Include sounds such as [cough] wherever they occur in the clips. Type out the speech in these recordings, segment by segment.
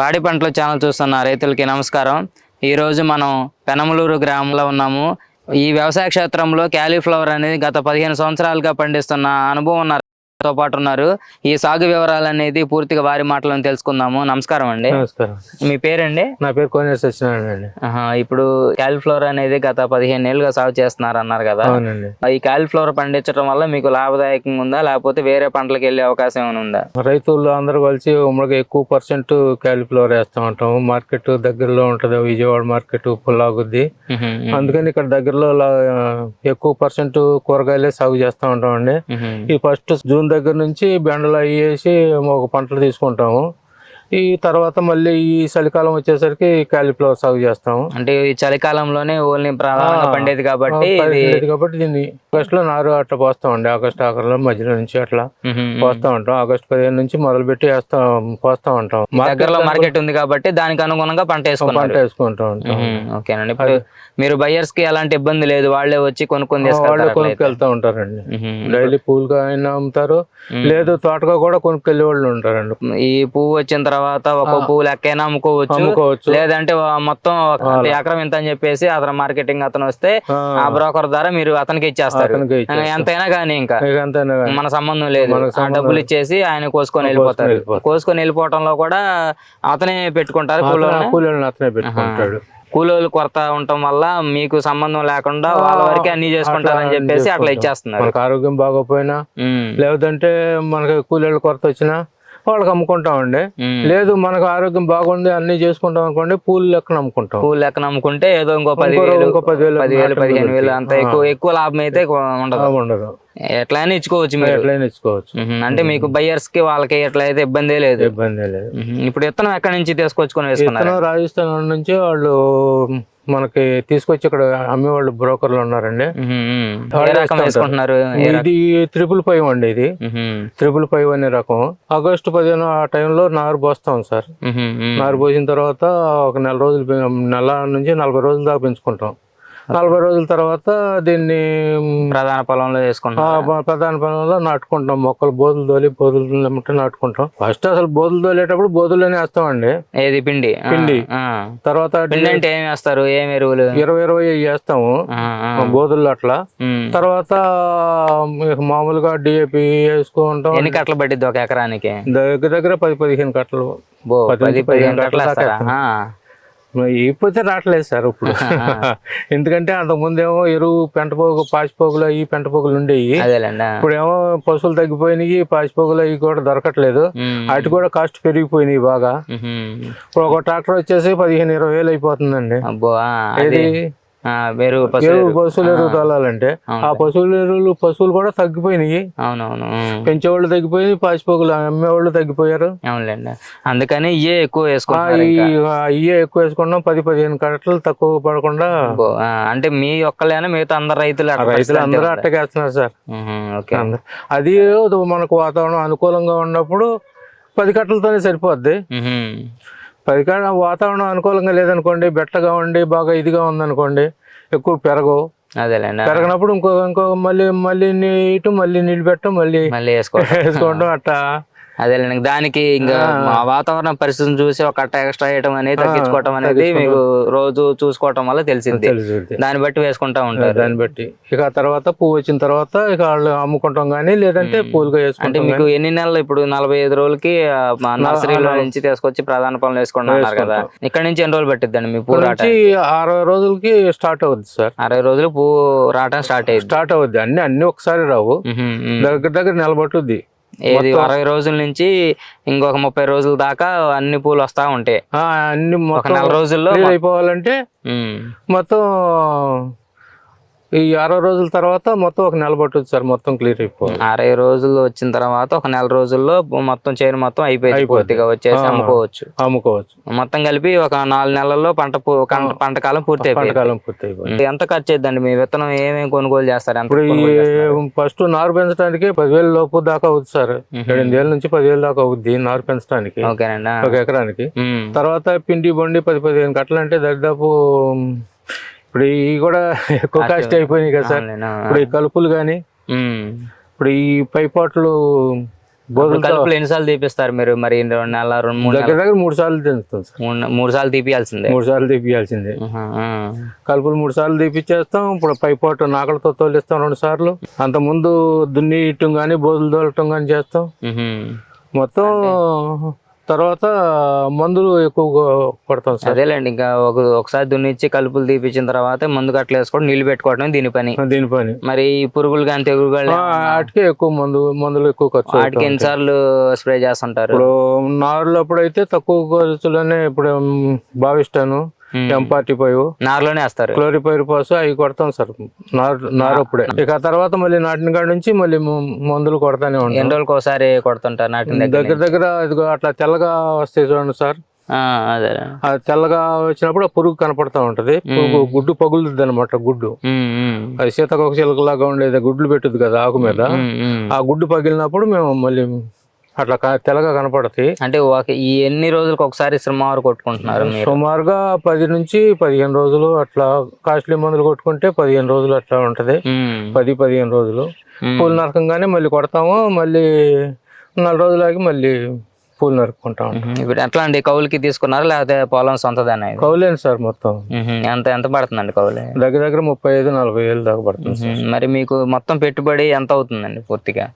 పాడి పంటల ఛానల్ చూస్తున్న రైతులకి నమస్కారం. ఈరోజు మనం పెనమలూరు గ్రామంలో ఉన్నాము. ఈ వ్యవసాయ క్షేత్రంలో క్యాలీఫ్లవర్ అనేది గత పదిహేను సంవత్సరాలుగా పండిస్తున్న అనుభవం ఉన్న తో పాటు ఉన్నారు. ఈ సాగు వివరాలు అనేది పూర్తిగా వారి మాటలను తెలుసుకుందాము. నమస్కారం అండి. నమస్కారం. మీ పేరండి? నా పేరు కోనేరు సత్యనారాయణ అండి. ఆహా, ఇప్పుడు క్యాలీఫ్లవర్ అనేది గత పదిహేను ఏళ్ళుగా సాగు చేస్తున్నారు అన్నారు కదా. అవునండి. ఈ క్యాలీఫ్లవర్ పండించడం వల్ల మీకు లాభదాయకంగా ఉందా? లేకపోతే వేరే పంటలకు వెళ్ళే అవకాశం ఏమైనా ఉందా? రైతులు అందరూ కలిసి ఉమ్మడిగా ఎక్కువ పర్సెంట్ క్యాలిఫ్లవర్ వేస్తూ ఉంటాం మార్కెట్ దగ్గరలో ఉంటుంది విజయవాడ మార్కెట్ పుల్లాగుద్ది మ్హూ, అందుకని ఇక్కడ దగ్గరలో లా- ఎక్కువ పర్సెంట్ కూరగాయలే సాగు చేస్తూ ఉంటాం అండి మ్హూ. ఈ ఫస్ట్ జూన్ దగ్గర నుంచి బెండలు అయ్యేసి ఒక పంటలు తీసుకుంటాము. ఈ తర్వాత మళ్ళీ ఈ చలికాలం వచ్చేసరికి క్యాలిఫ్లవర్ సాగు చేస్తాము. అంటే ఈ చలికాలంలోనే ఓన్లీ ప్రధానంగా పండేది కాబట్టి కాబట్టి దీన్ని ఆగస్ట్లో నారు అట్లా పోస్తాం అండి ఆగస్ట్ ఆఖరిలో మధ్యలో నుంచి అట్లా. పోస్తా ఉంటాం. ఆగస్ట్ పదిహేను నుంచి మొదలు పెట్టి వేస్తాం పోస్తా ఉంటాం. దగ్గరలో మార్కెట్ ఉంది కాబట్టి దానికి అనుగుణంగా పంట పంట వేసుకున్నారు వేసుకుంటా ఉంటాం. ఓకేనండి. ఇప్పుడు మీరు బయర్స్కి ఎలాంటి ఇబ్బంది లేదు. వాళ్ళే వచ్చి కొనుక్కొని వాళ్ళు. కొనుక్కెళ్తా ఉంటారండి. డైలీ పూలుగా అయినా అమ్ముతారు. మ్మ్. లేదు తోటగా కూడా కొనుక్కెళ్ళే వాళ్ళు ఉంటారండి. ఈ పువ్వు వచ్చిన తర్వాత ఒక పువ్వు లెక్కైనా అమ్ముకోవచ్చు. లేదంటే మొత్తం ఎకరం ఇంత అని చెప్పేసి అతను మార్కెటింగ్ అతను వస్తే ఆ, బ్రోకర్ ద్వారా మీరు అతనికి ఇచ్చేస్తారు. ఎంతైనా కానీ ఇంకా. మన సంబంధం లేదు. డబ్బులు ఇచ్చేసి ఆయన కోసుకొని వెళ్ళిపోతారు. కోసుకొని వెళ్ళిపోవటంలో కూడా అతనే పెట్టుకుంటారు కూలీలను అతనే పెట్టుకుంటాడు. కూలోళ్ళు కొరత ఉండటం వల్ల మీకు సంబంధం లేకుండా వాళ్ళ వరకే అన్ని చేసుకుంటారని చెప్పేసి అట్లా. ఇచ్చేస్తున్నారు. ఆరోగ్యం బాగోపోయినా లేదంటే మనకి కూలీల కొరత వచ్చినా వాళ్ళకి అమ్ముకుంటామండి. లేదు మనకు ఆరోగ్యం బాగుంది అన్ని చేసుకుంటాం అనుకోండి పూలు లెక్కన అమ్ముకుంటాం. కూలి లెక్కన అమ్ముకుంటే ఏదో ఇంకో ఇంకో పదివేలు ఇంకో పదివేలు పదివేలు మాత్రం పదిహేను వేలు అంత. ఎక్కువ ఎక్కువ లాభం అయితే ఉండదు. ఎట్లయినా ఇచ్చుకోవచ్చు మీరు. ఎట్లయినా ఇచ్చుకోవచ్చు. అంటే మీకు బయ్యర్స్కి వాళ్ళకి ఎట్లయితే ఇబ్బందే లేదు. ఇబ్బంది లేదు. ఇప్పుడు విత్తనం ఎక్కడి నుంచి తీసుకొచ్చుకొని వేసుకున్నారు? విత్తనం రాజస్థాన్ నుంచి వాళ్ళు మనకి తీసుకొచ్చి ఇక్కడ అమ్మేవాళ్ళు బ్రోకర్లు ఉన్నారండి? ఇది త్రిపుల్ ఫైవ్ అండి ఇది. త్రిపుల్ ఫైవ్ అనే రకం. ఆగస్టు పదిహేను ఆ టైంలో నారు పోస్తాం సార్. నారు పోసిన తర్వాత ఒక నెల రోజులు నెల నుంచి నలభై రోజుల దాకా పెంచుకుంటాం. నలభై రోజుల తర్వాత దీన్ని ప్రధాన పొలంలో ప- ప్రధాన పొలంలో నాటుకుంటాం. మొక్కలు బోధులు తోలి బోధులు నాటుకుంటాం. ఫస్ట్ అసలు బోధులు తోలేటప్పుడు బోధుల్లోనే వేస్తామండి. ఏది? పిండి? పిండి. తర్వాత అంటే ఏం వేస్తారు? ఏం ఎరువులు? ఇరవై ఇరవై వేస్తాము. బోధుల్లో అట్లా. తర్వాత మామూలుగా డిఏపి వేసుకుంటాం. ఎన్ని కట్టలు పట్టిద్ది ఒక ఎకరానికి? దగ్గర దగ్గర పది పదిహేను కట్టలు. పది పదిహేను కట్టలు ఇకపోతే రావట్లేదు సార్ ఇప్పుడు. [laughs] ఎందుకంటే అంతకుముందేమో ఎరువు పెంటపోగు పాచిపోగులు అవి పెంటపోగులు ఉండేవి. ఇప్పుడేమో పశువులు తగ్గిపోయినాయి పాచిపోగులు అవి కూడా దొరకట్లేదు. అటు కూడా కాస్ట్ పెరిగిపోయినాయి బాగా. ఇప్పుడు ఒక ట్రాక్టర్ వచ్చేసి పదిహేను ఇరవై వేలు అయిపోతుందండి. ఇది ఎరువు. పశువుల ఎరువు తోలాలంటే ఆ పశువుల ఎరువులు పశువులు కూడా తగ్గిపోయినాయి అవునవును. పెంచేవాళ్ళు తగ్గిపోయి పాచిపోగులు అమ్మేవాళ్ళు తగ్గిపోయారు అవునులేండి అందుకని ఇయే ఎక్కువ ఇంకా. ఇయ్యే ఎక్కువ వేసుకున్నాం పది పదిహేను కట్టలు తక్కువ పడకుండా అంటే మీ ఒక్కలేనా మిగతా అందరు రైతులు రైతులు అందరూ? అట్టగేస్తున్నారు సార్ ఓకే. అది మనకు వాతావరణం అనుకూలంగా ఉన్నప్పుడు పది కట్టలతోనే సరిపోద్ది కట్ట వాతావరణం అనుకూలంగా లేదనుకోండి బెట్టగా ఉండి బాగా ఇదిగా ఉందనుకోండి ఎక్కువ పెరగవు. అదేలేండి. పెరగనప్పుడు ఇంకో ఇంకో మళ్ళీ మళ్ళీ నీటు మళ్ళీ నీళ్ళు పెట్టడం మళ్ళీ మళ్ళీ వేసుకో [laughs] వేసుకోవడం అట్టా. అదేలేండి దానికి ఇంకా మా వాతావరణ పరిస్థితిని చూసి ఒక కట్ట ఎక్స్ట్రా వేయటం అనేది తగ్గించుకోవటం అనేది. మీకు రోజు చూసుకోవటం వల్ల తెలిసింది. తెలుసు దాన్ని బట్టి వేసుకుంటా ఉంటారు. దాన్ని బట్టి. ఇక తర్వాత పువ్వు వచ్చిన తర్వాత ఇక వాళ్ళు అమ్ముకుంటాం కానీ లేదంటే పూలుగా అంటే వేసుకుంటాం మీకు ఎన్ని నెలలు ఇప్పుడు నలభై ఐదు రోజులకి మా నర్సరీలో నుంచి తీసుకొచ్చి ప్రధాన పనులు వేసుకుంటున్నారు కదా. ఇక్కడ నుంచి ఎన్ని రోజులు పెట్టిద్దండి మీ పువ్వు రావటం అరవై రోజులకి స్టార్ట్ అవుద్ది సార్. అరవై రోజులు పువ్వు రావటం స్టార్ట్ అయ్యింది స్టార్ట్ అవుద్ది. అన్ని అన్ని ఒకసారి రావు. దగ్గర దగ్గర నిలబట్టుద్ది ఏది అరవై రోజుల నుంచి ఇంకొక ముప్పై రోజుల దాకా అన్ని పూలు వస్తా ఉంటాయి. ఆ, అన్ని నెల రోజుల్లో అయిపోవాలంటే మొత్తం ఈ అరవై రోజుల తర్వాత మొత్తం ఒక నెల పట్టుద్ది సార్ మొత్తం క్లియర్ అయిపోవాలి అరవై రోజులు వచ్చిన తర్వాత ఒక నెల రోజుల్లో మొత్తం చేను మొత్తం అయిపోయింది. పూర్తిగా వచ్చేసి. అమ్ముకోవచ్చు. అమ్ముకోవచ్చు. మొత్తం కలిపి ఒక నాలుగు నెలల్లో పంట పంట కాలం పూర్తి అయిపోయింది. పంటకాలం పూర్తి అయిపోయింది. ఎంత ఖర్చు అయిద్దండి? మీ విత్తనం ఏమేమి కొనుగోలు చేస్తారు? ఇప్పుడు ఫస్ట్ నారు పెంచడానికి పదివేల లోపు దాకా అవుద్ది సార్. వేల నుంచి పదివేల దాకా అవుద్ది నారు పెంచడానికి. ఒక ఎకరానికి. తర్వాత పిండి బండి పది పదిహేను కట్టలు అంటే దాదాపు ఇప్పుడు ఇవి కూడా ఎక్కువ కాస్ట్ అయిపోయినాయి కదా సార్. ఇప్పుడు ఈ కలుపులు కానీ. ఇప్పుడు ఈ పైపాట్లు కలుపులు ఎన్నిసార్లు తీపిస్తారు మీరు మరి రెండు నెల రెండు మూడు దగ్గర దగ్గర మూడు సార్లు తింటుంది సార్ మూడు సార్లు తీపియాల్సిందే మూడు సార్లు తీపియాల్సిందే. కలుపులు మూడు సార్లు తీపిచ్చేస్తాం ఇప్పుడు పైపోటు నాకలతో తోలిస్తాం రెండు సార్లు అంత ముందు దున్ని ఇట్టం కానీ బోధులు తోలటం కానీ చేస్తాం. మొత్తం తర్వాత మందులు ఎక్కువగా కొడతాం సార్. అదేలేండి ఇంకా ఒక ఒకసారి దున్నిచ్చి కలుపులు తీపిచ్చిన తర్వాత మందు కట్టలు వేసుకోవడం నీళ్ళు పెట్టుకోవడం దీని పని. దీని పని. మరి ఈ పురుగులు కానీ తెగులు వాటికే ఎక్కువ మందు మందులు ఎక్కువ ఖర్చు వాటికి. ఎన్నిసార్లు స్ప్రే చేస్తుంటారు? ఇప్పుడు నారులో అప్పుడైతే తక్కువ ఖర్చులోనే ఇప్పుడు భావిస్తాను. మ్మ్. ఎం ఫార్టీ ఫైవ్ నారులోనే వేస్తారు. క్లోరిపైర్ పాస్ అవి కొడతాం సార్. నారు నారు అప్పుడే. ఇక ఆ తర్వాత మళ్ళీ నాటిన కాడ నుంచి మళ్ళీ మందులు కొడతానే ఉంటాం. ఎన్ని రోజులకు ఒకసారి కొడుతుంటారు నాటిన దగ్గర దగ్గర ఇదిగో అట్లా తెల్లగా వస్తాయి చూడండి సార్. అదే. తెల్లగా వచ్చినప్పుడు పురుగు కనపడతా ఉంటది. పురుగు గుడ్డు పగులుతుంది అనమాట గుడ్డు. ఉమ్. అది సీతకొక చిలకలాగా ఉండేది గుడ్లు పెట్టుద్ది కదా ఆకు మీద. ఆ గుడ్డు పగిలినప్పుడు మేము మళ్ళీ అట్లా తెల్లగా కనపడతాయి. అంటే ఈ ఎన్ని రోజులకు ఒకసారి శ్రమవారు కొట్టుకుంటున్నారు మీరు? సుమారుగా పది నుంచి పదిహేను రోజులు అట్లా కాస్ట్లీ మందులు కొట్టుకుంటే పదిహేను రోజులు అట్లా ఉంటది. పది పదిహేను రోజులు. పూలు నరకంగానే మళ్ళీ కొడతాము మళ్ళీ నాలుగు రోజులు ఆగి మళ్ళీ పూలు నరుక్కుంటాం ఉమ్. ఇప్పుడు ఎట్లా అండి కౌలుకి తీసుకున్నారా లేకపోతే పొలం సొంతదేనా కౌలేను సార్ మొత్తం. ఎంత ఎంత పడుతుందండి కౌలు? దగ్గర దగ్గర ముప్పై ఐదు నలభై వేలు దాకా పడుతుంది. మరి మీకు మొత్తం పెట్టుబడి ఎంత అవుతుందండి పూర్తిగా?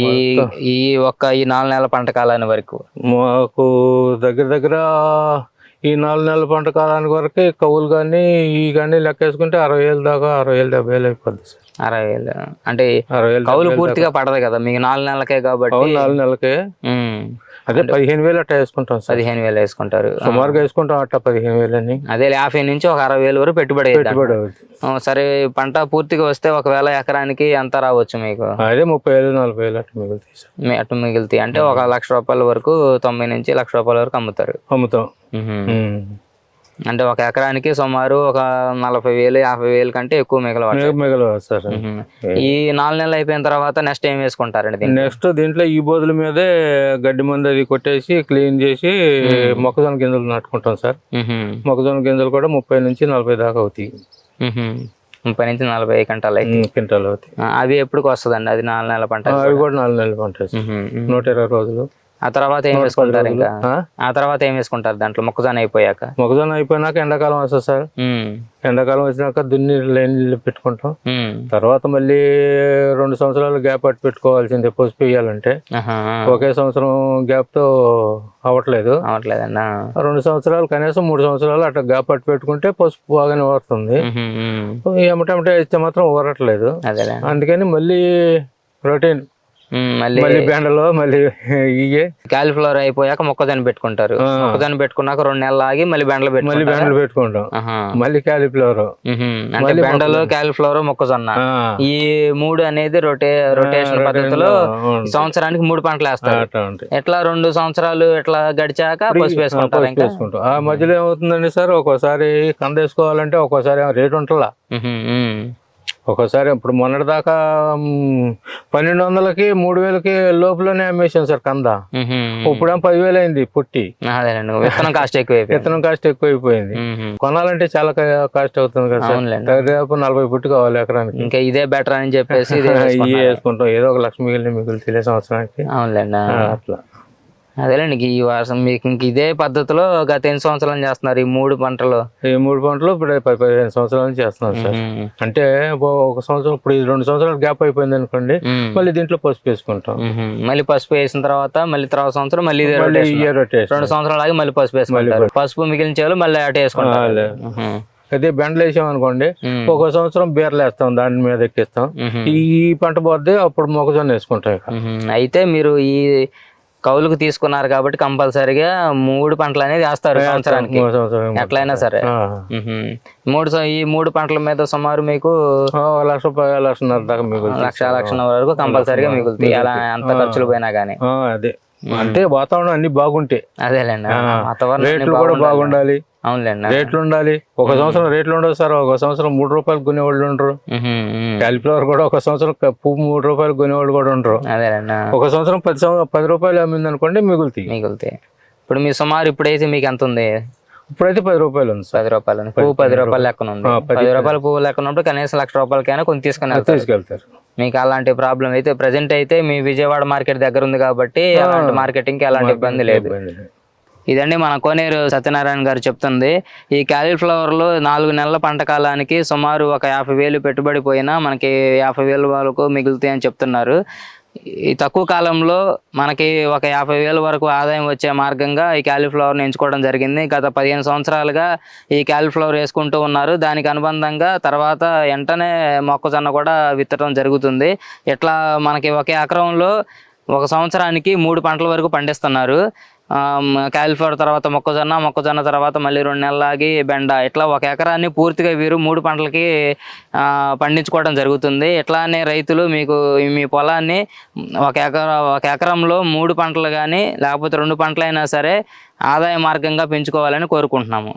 ఈ ఈ ఒక్క ఈ నాలుగు నెలల పంట కాలాన్ని వరకు. మాకు దగ్గర దగ్గర ఈ నాలుగు నెలల పంట కాలానికి వరకు కవులు కానీ ఈ కానీ లెక్కేసుకుంటే అరవై వేలు దాకా అరవై వేలు డెబ్బై వేలు అయిపోద్ది సార్. అరవై వేలు అంటే అరవై వేలు కౌలు డెబ్బై వేలు పూర్తిగా పడదు కదా మీకు నాలుగు నెలలకే కాబట్టి. కవులు నాలుగు నెలలకే. అదే పదిహేను వేలు అట్లా వేసుకుంటాం సార్. పదిహేను వేలు వేసుకుంటారు. సుమారుగా వేసుకుంటాం అట్లా పదిహేను వేలు అని అదే యాభై నుంచి ఒక అరవై వేలు వరకు పెట్టుబడి పెట్టుబడి సరే పంట పూర్తిగా వస్తే ఒకవేళ ఎకరానికి ఎంత రావచ్చు మీకు? అదే ముప్పై వేలు నలభై వేలు అట్లా మిగులుతాయి అటు మిగులుతాయి. అంటే ఒక లక్ష రూపాయల వరకు తొంభై నుంచి లక్ష రూపాయల వరకు అమ్ముతారు. అమ్ముతాం. అంటే ఒక ఎకరానికి సుమారు ఒక నలభై వేలు యాభై వేలు కంటే ఎక్కువ మిగలవచ్చు మిగ- మిగలవు సార్. ఈ నాలుగు నెలలు అయిపోయిన తర్వాత నెక్స్ట్ ఏం వేసుకుంటారండి నెక్స్ట్ దీంట్లో ఈ బోధుల మీదే గడ్డి మందు అది కొట్టేసి క్లీన్ చేసి మొక్కజొన్న గింజలు నాటుకుంటాం సార్. మొక్కజొన్న గింజలు కూడా ముప్పై నుంచి నలభై దాకా అవుతాయి. ముప్పై నుంచి నలభై గంటలు అయితే. ఉమ్, క్వింటాలు అవుతాయి. అవి ఎప్పుడు వస్తుందండి అది నాలుగు నెలల పంట అవి కూడా? నాలుగు నెలలు పంట. నూట ఇరవై రోజులు. ఆ తర్వాత ఏం వేసుకుంటారు ఇంకా ఆ? తర్వాత ఏం వేసుకుంటారు దాంట్లో మొక్కజొన్న అయిపోయాక మొక్కజొన్న అయిపోయినాక ఎండాకాలం వస్తుంది సార్. ఎండాకాలం వచ్చినాక దున్ని లైన్లు పెట్టుకుంటాం. తర్వాత మళ్ళీ రెండు సంవత్సరాలు గ్యాప్ అట్టు పెట్టుకోవాల్సిందే పసుపు వేయాలంటే. ఒకే సంవత్సరం గ్యాప్తో అవ్వట్లేదు అవట్లేదన్నా రెండు సంవత్సరాలు కనీసం మూడు సంవత్సరాలు అట్లా గ్యాప్ అట్టు పెట్టుకుంటే పసుపు బాగానే ఊరుతుంది. ఏమిటంటే ఇస్తే మాత్రం ఊరట్లేదు అందుకని మళ్ళీ రొటీన్ మ్మ్. మళ్ళీ బెండలో మళ్ళీ ఇయే కాలిఫ్లవర్ అయిపోయాక మొక్కజొన్న పెట్టుకుంటారు. మొక్కజొన్న పెట్టుకున్నాక రెండు నెలలు ఆగి మళ్ళీ బెండలు మళ్ళీ బెండలు పెట్టుకుంటాం. మళ్ళీ క్యాలిఫ్లవర్ మ్హూ. అంటే బెండలు కాలిఫ్లవర్ మొక్కజొన్న. ఈ మూడు అనేది రొటే రొటేషన్ పద్ధతిలో సంవత్సరానికి మూడు పంటలు వేస్తారు. ఎట్లా రెండు సంవత్సరాలు ఎట్లా గడిచాక పసుపు వేసుకుంటారు ఇంకా? ఆ మధ్యలో ఏమవుతుందండి సార్? ఒక్కోసారి కంద వేసుకోవాలంటే ఒక్కోసారి రేట్ ఉంటుందా? ఒక్కోసారి ఇప్పుడు మొన్నటి దాకా పన్నెండు వందలకి మూడు వేలకి లోపలనే అమ్మేసాం సార్ కంద. ఇప్పుడేం పదివేలు అయింది పుట్టి విత్తనం కాస్ట్ ఎక్కువ అయిపోయింది విత్తనం కాస్ట్ ఎక్కువైపోయింది. మ్హూ. కొనాలంటే చాలా కాస్ట్ అవుతుంది కదా సార్. దాదాపు నలభై పుట్టి కావాలి ఎకరానికి. ఇంకా ఇదే బెటర్ అని చెప్పేసి [laughs] ఇదే. వేసుకుంటాం ఏదో ఒక లక్ష మిగిలిన మిగులు తెలియ సంవత్సరానికి. అవునులేండి. అట్లా. అదేలేండి ఈ వర్షం మీకు ఇంక ఇదే పద్ధతిలో గత ఎన్ని సంవత్సరాలు చేస్తున్నారు ఈ మూడు పంటలు ఈ మూడు పంటలు ఇప్పుడు పది పదిహేను సంవత్సరాల నుంచి చేస్తున్నాం సార్. అంటే ఒక- సంవత్సరం ఇప్పుడు ఈ రెండు సంవత్సరాలు గ్యాప్ అయిపోయింది అనుకోండి. మళ్ళీ దీంట్లో పసుపు వేసుకుంటాం. మళ్ళీ పసుపు వేసిన తర్వాత మళ్ళీ తర్వాత సంవత్సరం మళ్ళీ రెండు సంవత్సరాలు ఆగి మళ్ళీ పసుపు వేసుకుంటారు పసుపు మిగిలిన చేలు మళ్ళీ అటు వేసుకుంటారు. మ్మ్. అదే బెండలు వేసాం అనుకోండి. ఒక సంవత్సరం బీరలు వేస్తాం దాని మీద ఎక్కిస్తాం. ఈ పంట పోద్ది అప్పుడు మొక్కజొన్న వేసుకుంటాం. అయితే మీరు ఈ కౌలుకు తీసుకున్నారు కాబట్టి కంపల్సరిగా మూడు పంటలు అనేది వేస్తారు సంవత్సరానికి. ఎట్లయినా సరే. మూడు ఈ మూడు పంటల మీద సుమారు మీకు లక్ష లక్షన్నర దాకా మిగులుతుంది లక్ష లక్షల వరకు కంపల్సరిగా మిగులుతాయి అలా ఎంత ఖర్చులు పోయినా కానీ అదే. అంటే వాతావరణం అన్ని బాగుంటాయి అదేలేండి. వాతావరణం రేట్లు కూడా బాగుండాలి. అవునులేండి. రేట్లు ఉండాలి ఒక సంవత్సరం రేట్లు ఉండవు సార్. ఒక సంవత్సరం మూడు రూపాయలు కొనేవాళ్ళు ఉండరు. క్యాలిఫ్లవర్ కూడా ఒక సంవత్సరం పువ్వు మూడు రూపాయలు కొనేవాళ్ళు కూడా ఉండరు. అదేలేండి. ఒక సంవత్సరం పది సంవత్సరం పది రూపాయలు అమ్మింది అనుకోండి మిగులుతాయి. మిగులుతాయి. ఇప్పుడు మీ సుమారు ఇప్పుడైతే మీకు ఎంత ఉంది ఇప్పుడైతే పది రూపాయలు ఉంది పది రూపాయలు. పువ్వు పది రూపాయలు లెక్కన ఉంది. పది రూపాయల పువ్వు లెక్కన ఉన్నప్పుడు కనీసం లక్ష రూపాయలకైనా కొన్ని తీసుకుని తీసుకెళ్తారు. మీకు అలాంటి ప్రాబ్లం అయితే ప్రజెంట్ అయితే మీ విజయవాడ మార్కెట్ దగ్గర ఉంది కాబట్టి అలాంటి మార్కెటింగ్ ఎలాంటి ఇబ్బంది లేదు. ఇబ్బంది లేదు. ఇదండి మన కోనేరు సత్యనారాయణ గారు చెప్తుంది. ఈ క్యాలీఫ్లవర్లు నాలుగు నెలల పంట కాలానికి సుమారు ఒక యాభై వేలు పెట్టుబడి పోయినా మనకి యాభై వేలు వరకు మిగులుతాయి అని చెప్తున్నారు. ఈ తక్కువ కాలంలో మనకి ఒక యాభై వేల వరకు ఆదాయం వచ్చే మార్గంగా ఈ క్యాలీఫ్లవర్ని ఎంచుకోవడం జరిగింది. గత పదిహేను సంవత్సరాలుగా ఈ క్యాలీఫ్లవర్ వేసుకుంటూ ఉన్నారు. దానికి అనుబంధంగా తర్వాత వెంటనే మొక్కజొన్న కూడా విత్తడం జరుగుతుంది. ఇట్లా మనకి ఒక ఎకరంలో ఒక సంవత్సరానికి మూడు పంటల వరకు పండిస్తున్నారు. కాలిఫ్లవర్ తర్వాత మొక్కజొన్న మొక్కజొన్న తర్వాత మళ్ళీ రెండు నెలలాగి బెండ. ఇట్లా ఒక ఎకరాన్ని పూర్తిగా వీరు మూడు పంటలకి పండించుకోవడం జరుగుతుంది. ఇట్లానే రైతులు మీకు మీ పొలాన్ని ఒక ఎకరా ఒక ఎకరంలో మూడు పంటలు కానీ లేకపోతే రెండు పంటలైనా సరే ఆదాయ మార్గంగా పెంచుకోవాలని కోరుకుంటున్నాము.